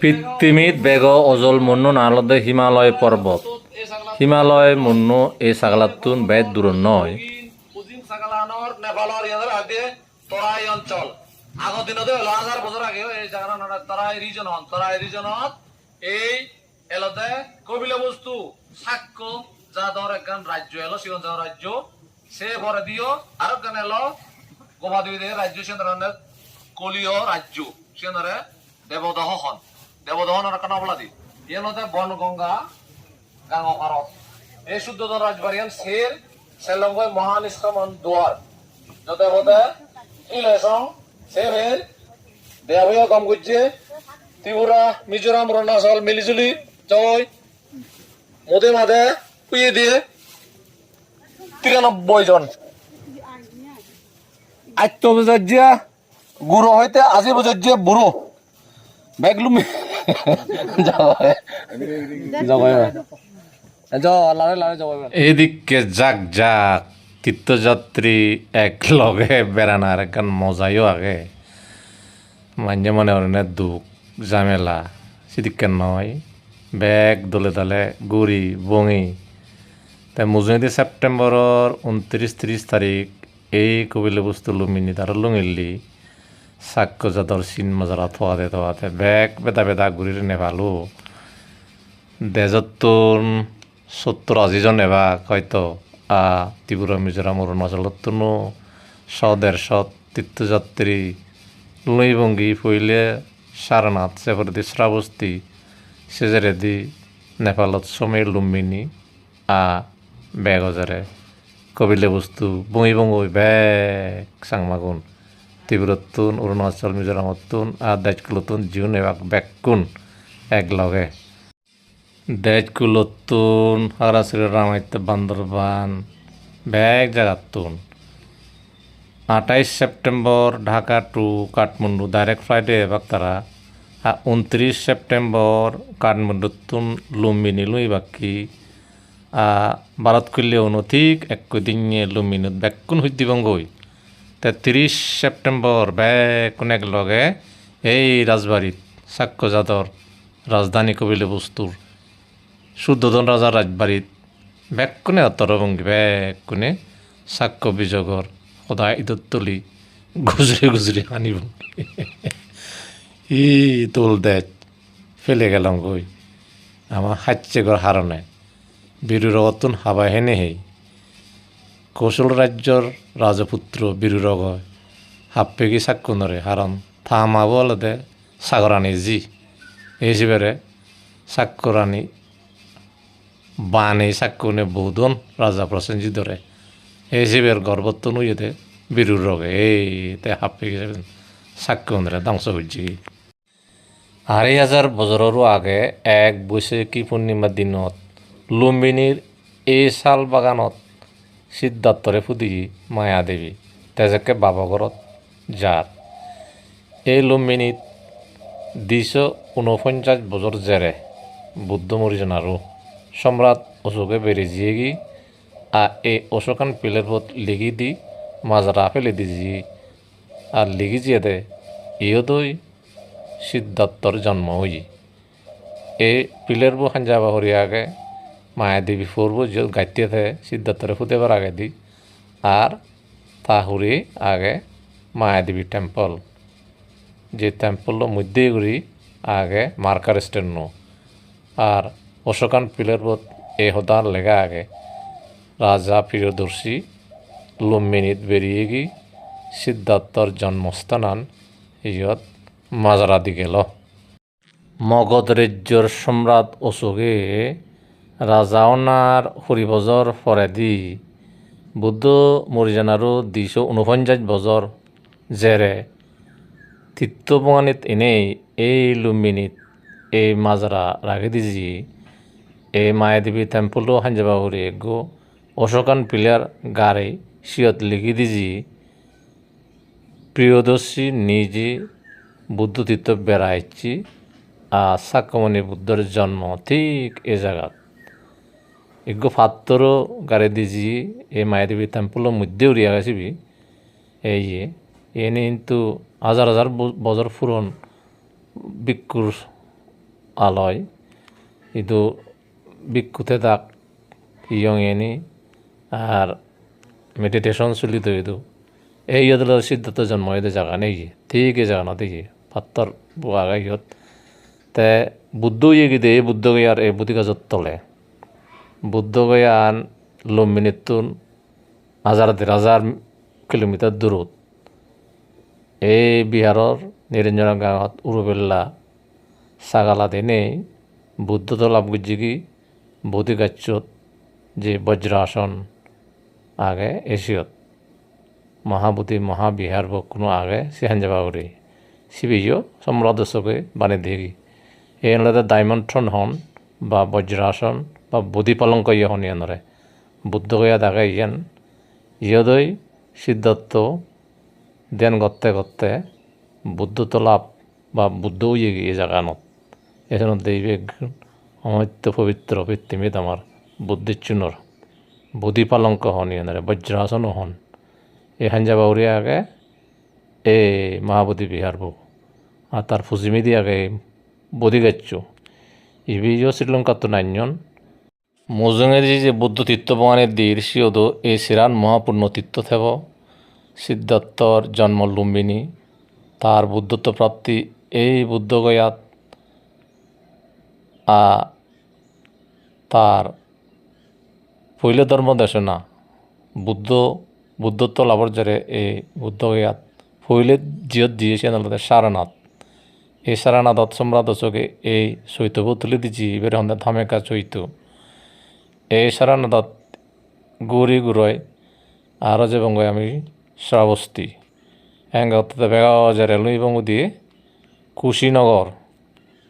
পৃথিবীত বেগ অজল মুন্নু নালদে হিমালয় পর্বত হিমালয় মুন্নু এই সাগলাতুন বেদ দূর নয় তৰাই অঞ্চল। আগৰ দিনতে হলো হাজাৰ বছৰ আগে এই জাগানৰ তৰাই ৰিজন হন তৰাই ৰিজনত এই এলতে কবিলে বস্তু সাক্ষ্য যা ধর একখান রাজ্য এলো সিগঞ্জ রাজ্য সে ভরে দিও আর এলো গোমা দুই দেহে রাজ্য সেন্দ্রের কলীয় রাজ্য সেন্দ্রে দেবদহ হন দেবদহন একখান অবলা দি ইয়েনতে বন গঙ্গা গাঙ্গ ভারত এই শুদ্ধধন রাজবাড়িয়ান শের, সেলঙ্গই মহান ইস্কামন দুয়ার। যতে হতে ইলেসং সেভের দেয়াবয় কম গুজে ত্রিপুরা, মিজোরাম, অরুণাচল, মিলিজুলি, জয়, মোদে মাদে উইয়ে দিয়ে, তিরানব্বই জন। আত্ম বজার্যা গুরু হইতে আজি বজার্যা বুড়ো জয় এদিকে জাক জাক তীর্থযাত্রী এক লগে বেড়ানার একখান মজাইও আগে। মাঝে মনে অরণে দুঃখ, ঝামেলা। সেদিকে নয়। ব্যাগ, দলে দলে, গুড়ি, বঙি। তাই মুজুনিদি সেপ্টেম্বরের উনত্রিশ ত্রিশ তারিখ, এই কবিলে বস্তু লুমিনি তার লুঙিল্লি। সাক্ষ্য জাতর চিন মজারা থোয়াতে থোয়াতে ব্যাগ বেদা বেদা ঘুরিরে নেভালো দেজতুন সত্তর আশিজন এবা হয়তো আ ত্রিপুরা মিজোরাম অরুণাচলতুনো শ দেড়শ তীর্থযাত্রী লুইভঙ্গি পইলে সারনাথ সেপরদি শ্রাবস্তি সেজেরেদি নেপালত সমীর লুম্বিনী আ বেগজারে কবিলে বস্তু বঙি বঙই বেগ সাংমাগুন ত্রিপুরতুন অরুণাচল, মিজোরামতুন আর দাইজকুলতুন জিউন এবাক বেকুন এক লগে দেজকুলতুন হারাসির রামাইতে বান্দরবান, ব্যাগ জাগাতুন। আঠাইশ September, Dhaka to Kathmandu, direct ফ্লাইটে এবার তারা আর উনত্রিশ সেপ্টেম্বর, কাঠমান্ডুতুন, লুম্বিনি লুই বাকি ভারত করলে অনধিক এক দিন লুম্বিনুত বেকুন হইতে বঙ্গই তে তিরিশ সেপ্টেম্বর বেকুন এক লগে এই রাজবাড়িত সাক্ষ্যজাতর রাজধানী কবিলে বস্তুর শুদ্ধধন রাজার রাজবাড়িত বেকুনে অতরভঙ্গি বেকুনে সাক্ষ্য বিজগর সদায় ঈদত তুলি গুজরে গুজরে আনিব। ই তোল দেখ, ফেলে গেলাম গই আমার হাচ্ছে ঘর হারণে বীরুর অতুন হাবাই হেনে হেই। কৌশল রাজ্যর রাজপুত্র বীরুরগ হাপ্পেগি সাক্ষুনরে হারণ থামাবো আলাদে সাগরানি জি এই হিসেবে সাক্ষরানি বানে সাক্ষুনে বহুদন রাজা প্রসেনজি ধরে এই হিসেবে গর্বত্ব নুইতে বীরুর রগে এই তে হাপ্পেগি সাক্ষুনরে ধ্বংস হয়েছি আড়াই হাজাৰ বছৰৰো আগে এক বৈশাখী পূৰ্ণিমাৰ দিনত লুম্বিনীৰ এই শাল বাগানত সিদ্ধাৰ্থৰে ফুদি মায়াদেৱী তেজেকে বাবঘৰত যাৰ। এই লুম্বিনীত দুইশ ঊনপঞ্চাছ বছৰ জেৰে বুদ্ধ মৰিজন আৰু সম্ৰাট অশোকে বেৰেজিয়েগি আ এই অশোকান পিলের পথ লিগি দি মাজরা ফেলে দিজি আর লিগি জিয়ে দে ইয়দই সিদ্ধার্থর জন্ম হই এই পিলের বু খাঞ্জাবা হরি আগে মায়াদেবী ফুরবু যে গাইতে থে সিদ্ধার্থরে ফুতেবার আগে দি আর তা হুরি আগে মায়াদেবী টেম্পল যে টেম্পল মধ্যে ঘুরি আগে মার্কার স্ট্যান্ড আর অশোকান পিলের বোধ এই হদার লেগা আগে। রাজা প্রিয়দর্শী লুম্বিনীত বেরিয়ে গি সিদ্ধার্থর জন্মস্থানান ইয়ত মাজারা দি গেল। মগধ রাজ্যর সম্রাট অশোকে রাজাওনার হরিবজর ফরেদি বুদ্ধ মরিজানারও দুইশ ঊনপঞ্চাশ বছর জেরে তীর্থবঙ্গানিত এনেই এই লুম্বিনীত এই মাজরা রাখি দিজি এই টেম্পলও হাঞ্জাবা হরি গো অশোকান পিলার গারে সিয়ত লিখি দিজি প্রিয়দর্শী নিজে বুদ্ধ তীর্থ বেড়াইছি আর সাক্যমণি বুদ্ধর জন্ম ঠিক এ জায়গাত এগো ফাত্তর গারে দিজি এ মায়ের বি তাম্পুল মধ্যেও রিয়া গাছিবি এই ইয়ে এনে কিন্তু হাজার হাজার বজর পুরন বিক্ষুর আলয় কিন্তু বিক্ষুতে তাক ইয়ং এনি আর মেডিটেশন চলিত ইদু এই ইয়াদ সিদ্ধান্ত জন্ম হইতে জাগা নেই ঠিক জাগা না দেখি পাত্তর বুয়া গাইত তে বুদ্ধ ইয়ে গিয়ে বুদ্ধ গিয়ে গিয়ার এই বুদ্ধিকাজত তলে গয়ান লম্বিনিতুন হাজার দেড় হাজার কিলোমিটার দূরত। এই বিহাৰৰ নিৰঞ্জন গাঁৱত উৰুবেল্লা ছাগালা দিনে বুদ্ধত লাভ গুজিকি গাছত যে বজ্রাসন আগে এশিয়ত মহাবুদ্ধি মহাবিহার কোনো আগে করে সিবিও সম্রাদশকে বানে দেখি এই থ্ৰন হন বা বজ্রাসন বা বোধি পালঙ্ক ইয়ে হন ইয়ানৰে বুদ্ধ গয়া দাগে ইয়ান, ইয়দৈ সিদ্ধার্থ ধ্যান করতে করতে বুদ্ধ লাভ বা বুদ্ধ ইয়ে গিয়ে জাগানত। এখানে দৈবিক অমৃত্য পবিত্র পৃথিবীত আমার বুদ্ধিচ্যুনর বুদ্ধি পালঙ্ক হন ইয়ানরে বজ্রাসনও হন। এই হাঞ্জা বাউরিয়া আগে এই মহাবোধি বিহার বউ আর তার ফুজিমিদি আগে বোধি গাচ্ছু ইবিও শ্রীলঙ্কার তো নাইজন বুদ্ধ তীর্থ বঙানের দীর সিওদো এই সিরান মহাপূর্ণ তীর্থ থেব সিদ্ধার্থর জন্ম লুম্বিনী। তার বুদ্ধত্ব প্রাপ্তি এই বুদ্ধগয়াত আ তার পৈল ধর্ম দেশনা। বুদ্ধ, বুদ্ধত্ব লাভর জেরে এই বুদ্ধগয়াত পৈলে জিয়ত দিয়েছেন আলাদা সারনাথ। এই সারানাথত সম্রাট অশোকে এই চৈতব তুলি দিছি এবারে হন্দে ধামেকা চৈত এই সারানাথত গুড়ি গুড়য় আরও যে বঙ্গয় আমি শ্রাবস্তি। এঙ্গতে বেগা যে রেলওয়ে বঙ্গ দিয়ে কুশীনগর,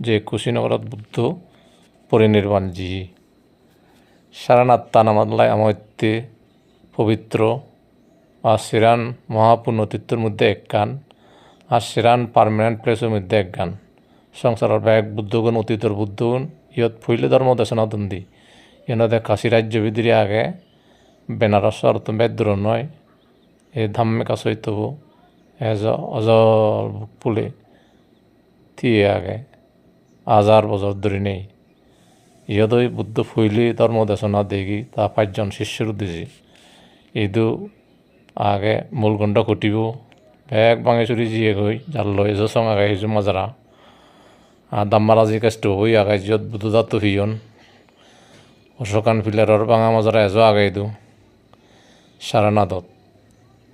যে কুশীনগরত বুদ্ধ পরিনির্বাণ জি। সারানাথ তানামাল্লাই আমত্যে পবিত্র আর সিরান তীর্থের মধ্যে এক গান আর সিরান পার্মানেন্ট প্লেসের মধ্যে এক গান। সংসারের ব্যাগ বুদ্ধগুণ, অতীতর বুদ্ধগুণ ইয়ত ফুইলে ধর্ম দেশনা বিদিরে আগে বেনারসর তো বেদ্র নয় এই ধাম্মে কাছ হইতব এজ অজর পুলে থিয়ে আগে হাজার বছর ধরে নেই ইয়দই বুদ্ধ ফুইলি ধর্ম দেশনা দেখি তা পাঁচজন শিষ্যর উদ্দেশ্যে ইদু আগে মূলগণ্ড ঘটিব বেগ বাঙে চুরি জিয়ে গৈ জাল লৈ জচং আগে সিজু মজাৰা আর দাম্মারাজি কাজটো হই আগে যত বুধু দাতো হিয়ন অশোকান ফিলাৰৰ বাঙা মজাৰা এজো আগে দিওঁ। সারানাথত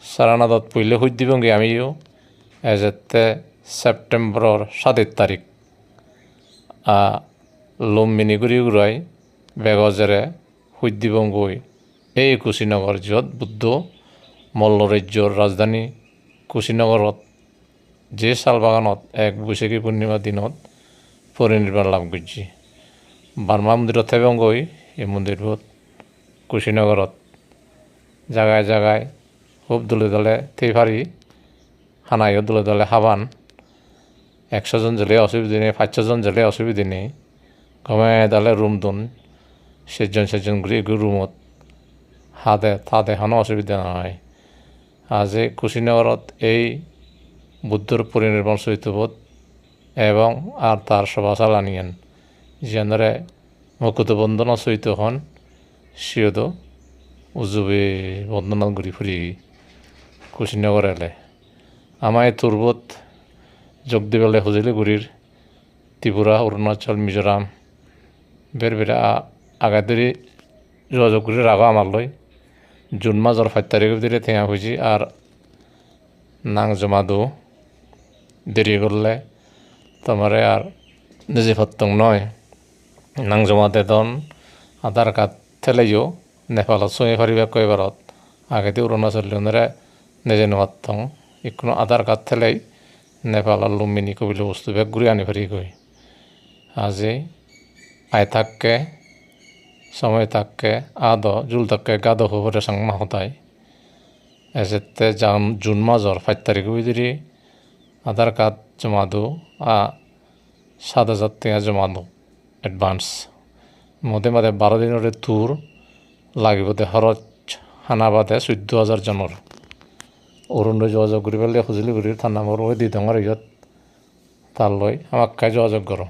সারানাথত পইলে দিবগে আমিও। এজেতে সেপ্টেম্বরের সাতের তারিখ আ লুম্বিনী গুড়ি গুড়াই বেগজেৰে দিবগৈ। এই কুশীনগৰ য'ত বুদ্ধ মল্ল ৰাজ্যৰ ৰাজধানী কুশীনগৰত যে শাল বাগানত এক বৈশাখী পূৰ্ণিমা দিনত পৰিনিৰ্বাণ লাভ কৰিছে। বাৰ্মা মন্দিৰত থেবংগৈ এই মন্দিৰবোৰত কুশীনগৰত জাগায় জাগায় খুব দলে দলে থৈ ফারি হানাইও দলে দলে হাবান একশো জন জেলে অসুবিধা নেই পাঁচশো জন জেলে অসুবিধা নেই। গমে দালে রুম দুন, সেজন সেজন ঘুরি রুমত হাতে, তাতে হানো অসুবিধা নহয়। আজি কুশীনগৰত এই বুদ্ধৰ পৰিনিৰ্বাণ চৈতৱত এবং আর তার সভা চালানিয়েন যেনরে মুকুত বন্দন চৈতখন সিয়দ উজুবে বন্দনা ঘূৰি ফুৰি কুশীনগৰ এলে। আমাৰ এই তুৰ্বত যোগ দিবলৈ খুজিলে ঘূৰিৰ ত্ৰিপুৰা অৰুণাচল মিজোৰাম বেৰ বেৰা আগাদৰি যোগাযোগ করে কৰি ৰাখা আমালৈ জুন মাহৰ সাত তাৰিখৰ ভিতরে থেঙা খুঁজি আর নাং জমা দো দেরি করলে তোমারে আর নিজে ফত্তং নয়। নাং জমা দে দন আধার কার্ড থেলাইও নেপালত চুঁয়ে ফারিবা কয়বারত আগেতে অৰুণাচল লিওনেৰে নিজে নোহাত্তং ইকোনো আধাৰ কাৰ্ড থেলাই নেপালৰ লুম্বিনী কবিলে বস্তু বেগ ঘূৰি আনি ফারি গৈ আজি আই থাককে, সময় থাককে, আদ, জুল থাককে গাদ হবরে সাং মাহতাই। এসেতে জান জুন মাসর পাঁচ তারিখ ভিতরে আধার কার্ড জমা দো, আ, সাত হাজার টাকা জমা দো। এডভান্স মধ্যে মাঝে বারো দিনের ট্যুর লাগিব দে খরচ খানা বাদে চৈধ্য হাজার জনের অৰুণোদয় যোগাযোগ কৰি পেলাই খুজিলি কৰি থানা মোৰ দি ডাঙৰ ইয়াত তার লই আমাক কাজ যোগাযোগ করো